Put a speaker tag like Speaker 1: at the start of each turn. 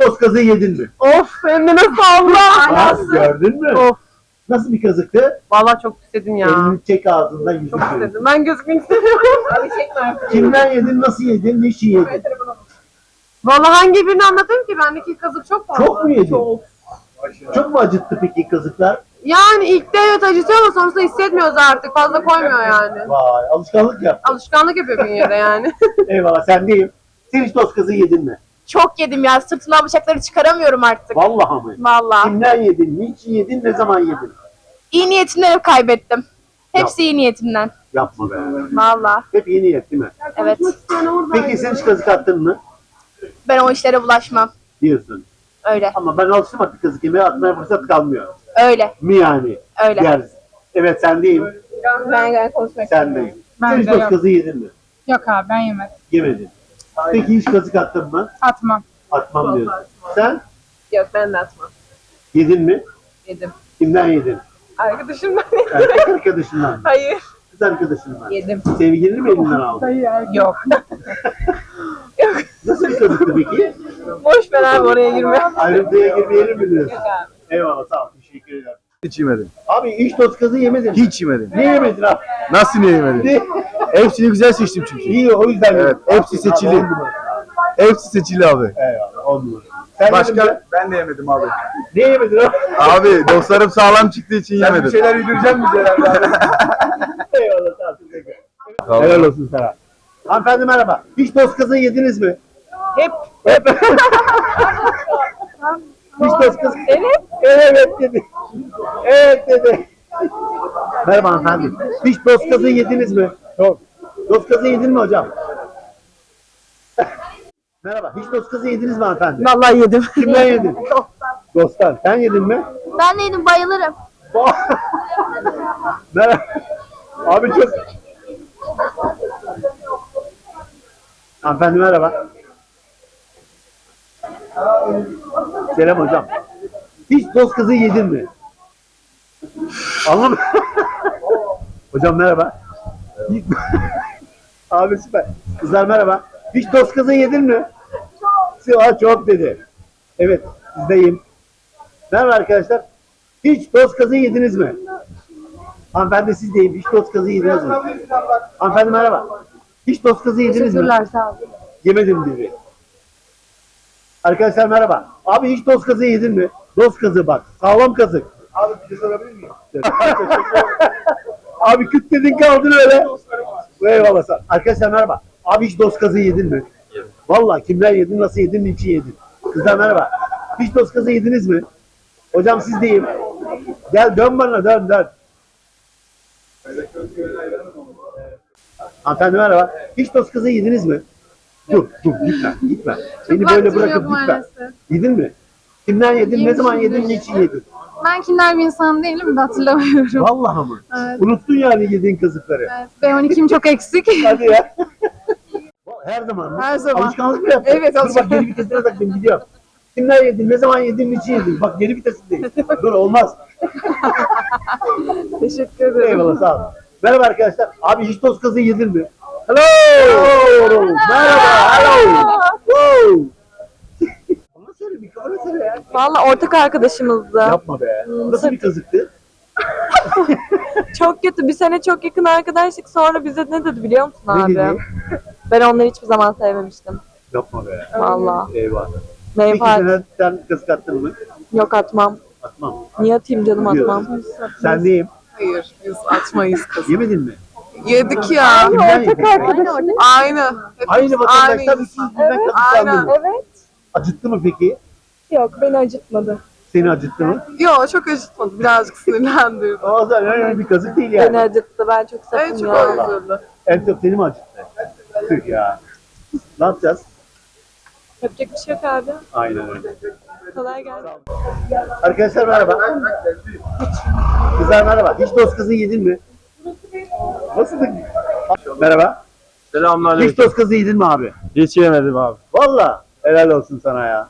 Speaker 1: Toz kazığı yedin mi?
Speaker 2: Of hem de nasıl?
Speaker 1: Ha, gördün mü?
Speaker 2: Of.
Speaker 1: Nasıl bir kazıktı?
Speaker 2: Vallahi çok istedim ya.
Speaker 1: Elini çek ağzından yüzünü
Speaker 2: Çok
Speaker 1: çevir.
Speaker 2: istedim. Ben gözükmek istemiyorum.
Speaker 1: Kimden yedin, nasıl yedin, ne için yedin?
Speaker 2: Vallahi hangi birini anlatayım ki? Bendeki kazık çok fazla.
Speaker 1: Çok mu yedin?
Speaker 2: Çok.
Speaker 1: Çok mu acıttı peki kazıklar?
Speaker 2: Yani ilk de evet acıtıyor ama sonrasında hissetmiyoruz artık. Fazla koymuyor yani.
Speaker 1: Vay, alışkanlık yap.
Speaker 2: Alışkanlık yapıyor bünyede yani.
Speaker 1: Eyvallah, sendeyim. Sen hiç toz kazığı yedin mi?
Speaker 3: Çok yedim ya. Sırtından bıçakları çıkaramıyorum artık.
Speaker 1: Vallahi mı?
Speaker 3: Vallahi.
Speaker 1: Kimden yedin, niçin yedin, ne zaman yedin?
Speaker 3: İyi niyetimden hep kaybettim. Hepsi iyi niyetimden.
Speaker 1: Yapma be.
Speaker 3: Vallahi.
Speaker 1: Hep yeni niyet değil mi?
Speaker 3: Evet.
Speaker 1: Peki sen hiç kazık attın mı?
Speaker 3: Ben o işlere bulaşmam.
Speaker 1: Diyorsun.
Speaker 3: Öyle.
Speaker 1: Ama ben alıştım artık kazık yemeye atmaya fırsat kalmıyor.
Speaker 3: Öyle.
Speaker 1: Mi yani?
Speaker 3: Öyle.
Speaker 1: Yeriz. Evet sendeyim.
Speaker 2: Ben gel konuşmak
Speaker 1: Sendeyim.
Speaker 4: Ben
Speaker 1: Sen hiç
Speaker 4: de yok.
Speaker 1: kazığı yedin mi?
Speaker 4: Yok abi ben yemedim.
Speaker 1: Yemedin. Peki hiç kazık attın mı?
Speaker 4: Atmam.
Speaker 1: Atmam diyorsun. Sen
Speaker 2: Yok ben de atmam.
Speaker 1: yedin mi?
Speaker 2: Yedim.
Speaker 1: Kimden yedin?
Speaker 2: Arkadaşımdan
Speaker 1: Erkek arkadaşından mı?
Speaker 2: Hayır.
Speaker 1: Kız arkadaşından mı?
Speaker 2: Yedim.
Speaker 1: Sevgilini mi elinden aldın?
Speaker 4: Yok.
Speaker 1: Nasıl bir kazıktı peki?
Speaker 2: Boş ver abi oraya girme.
Speaker 1: Ayrıntıya girmeyelim mi diyorsun?
Speaker 2: Yok abi.
Speaker 1: Eyvallah sağ ol. Teşekkür ederim.
Speaker 5: Hiç yemedim.
Speaker 1: Abi hiç toz kazığı yemedin. mi?
Speaker 5: Hiç yemedim.
Speaker 1: Ne yemedin abi?
Speaker 5: Nasıl niye yemedim?
Speaker 1: Ne?
Speaker 5: Hepsini güzel seçtim çünkü.
Speaker 1: İyi o yüzden
Speaker 5: Evet, hepsi seçili.
Speaker 1: Abi.
Speaker 5: Hepsi seçili abi.
Speaker 1: Eyvallah on numara. Sen yedin mi?
Speaker 5: Başka ben de yemedim abi.
Speaker 1: Ne yemedin abi?
Speaker 5: Abi dostlarım sağlam çıktığı için yemedim.
Speaker 1: bir şeyler yedireceğim bize herhalde. Eyvallah sağ ol. teşekkür ederim. Helal olsun sana. Hanımefendi merhaba. Hiç kazığı yediniz mi?
Speaker 2: Hep.
Speaker 1: Hep. Hiç kazığı. Evet. Evet dedi. Evet dedi. Merhaba hanımefendi. Hiç kazığı yediniz mi? Çok. Kazığı yedin mi hocam? Merhaba. Hiç kazığı yediniz mi hanımefendi?
Speaker 2: Vallahi yedim.
Speaker 1: Kimden yedin? Dostlar. Sen yedin mi?
Speaker 3: Ben de yedim bayılırım.
Speaker 1: Merhaba. Abi çok... Hanımefendi merhaba. Selam hocam. Hiç toz kızı yedin mi? Anlam. hocam merhaba. Abi süper. Kızlar merhaba. Hiç toz kızı yedin mi? Çok. Aa, çok dedi. Evet sizdeyim. Merhaba arkadaşlar. Hiç toz kızı yediniz mi? Hanımefendi siz değil. Hiç toz kazı yediniz mi? Hanımefendi merhaba. Hiç toz kazı yediniz mi?
Speaker 2: sağ ol.
Speaker 1: Yemedim dedi. Arkadaşlar merhaba. Abi hiç toz kazı yedin mi? Toz kazı bak. Sağlam kazık. Abi bir şey sorabilir miyim? Abi küt dedin kaldın öyle. Eyvallah ol. Arkadaşlar merhaba. Abi hiç toz kazı yedin mi? Yedim. Valla kimler yedin, nasıl yedin, niçin yedin? Kızlar merhaba. Hiç toz kazı yediniz mi? Hocam sizdeyim. Gel dön bana dön dön. Hanımefendi merhaba. Hiç toz kızı yediniz mi? Dur, dur gitme, gitme. Beni böyle
Speaker 2: vaktim
Speaker 1: bırakıp
Speaker 2: yok
Speaker 1: gitme.
Speaker 2: maalesef.
Speaker 1: Yedin mi? Kimden yedin, ne zaman yedin, niçin yedin?
Speaker 6: Ben kinder bir insan değilim de hatırlamıyorum.
Speaker 1: Vallahi mı?
Speaker 6: Evet.
Speaker 1: Unuttun yani yediğin kazıkları.
Speaker 6: Evet, B12'm çok eksik.
Speaker 1: Hadi ya. Her zaman mı?
Speaker 6: Her zaman.
Speaker 1: Alışkanlık mı yaptın?
Speaker 6: Evet,
Speaker 1: Dur bak
Speaker 6: alışkanlık.
Speaker 1: geri vitesine taktım gidiyorum. Kimden yedin, ne zaman yedin, niçin yedin? Bak geri vitesindeyim. Dur olmaz.
Speaker 2: Teşekkür ederim.
Speaker 1: Eyvallah sağ ol. Merhaba arkadaşlar. Abi hiç toz kazı yedin mi? Hello. Merhaba. Hello. Woo. Bana söyle bir kamera
Speaker 2: Vallahi ortak arkadaşımızdı.
Speaker 1: Yapma be. Nasıl bir kazıktı?
Speaker 2: Çok kötü. Bir sene çok yakın arkadaşlık. Sonra bize ne dedi biliyor musun
Speaker 1: Ne
Speaker 2: abi?
Speaker 1: dedi?
Speaker 2: Ben onları hiçbir zaman sevmemiştim.
Speaker 1: Yapma be.
Speaker 2: Vallahi.
Speaker 1: Eyvah. Peki
Speaker 2: fark?
Speaker 1: sen, sen kazık attın mı?
Speaker 2: Yok atmam.
Speaker 1: Atmam.
Speaker 2: Niye atayım canım
Speaker 1: Diyor.
Speaker 2: atmam.
Speaker 1: Sen deyim.
Speaker 7: Hayır, biz atmayız kızım.
Speaker 1: Yemedin mi?
Speaker 7: Yedik ya.
Speaker 1: Kimden yedin?
Speaker 7: Aynı. Hep
Speaker 1: Aynı vatandaşlar
Speaker 7: Aynı
Speaker 1: üçünüz birden kazık
Speaker 7: Aynen.
Speaker 1: aldınız.
Speaker 2: Evet.
Speaker 1: Acıttı mı peki?
Speaker 2: Yok beni acıtmadı.
Speaker 1: Seni acıttı mı?
Speaker 7: Yo çok acıtmadı. Birazcık sinirlendirdi.
Speaker 1: O zaman önemli bir kazık değil
Speaker 2: Beni
Speaker 1: yani.
Speaker 2: acıttı. Ben çok
Speaker 7: En
Speaker 2: sakın
Speaker 7: çok üzüldü.
Speaker 1: En çok seni mi acıttı? Tüh ya. Ne yapacağız?
Speaker 2: Yapacak bir şey yok abi.
Speaker 1: Aynen öyle.
Speaker 2: Kolay gelsin.
Speaker 1: Arkadaşlar merhaba. Kızlar merhaba. Hiç toz kızı yedin mi? Nasıl? Merhaba. Hiç
Speaker 5: Selamünaleyküm.
Speaker 1: toz kızı yedin mi abi?
Speaker 5: Hiç yemedim abi.
Speaker 1: Valla helal olsun sana ya.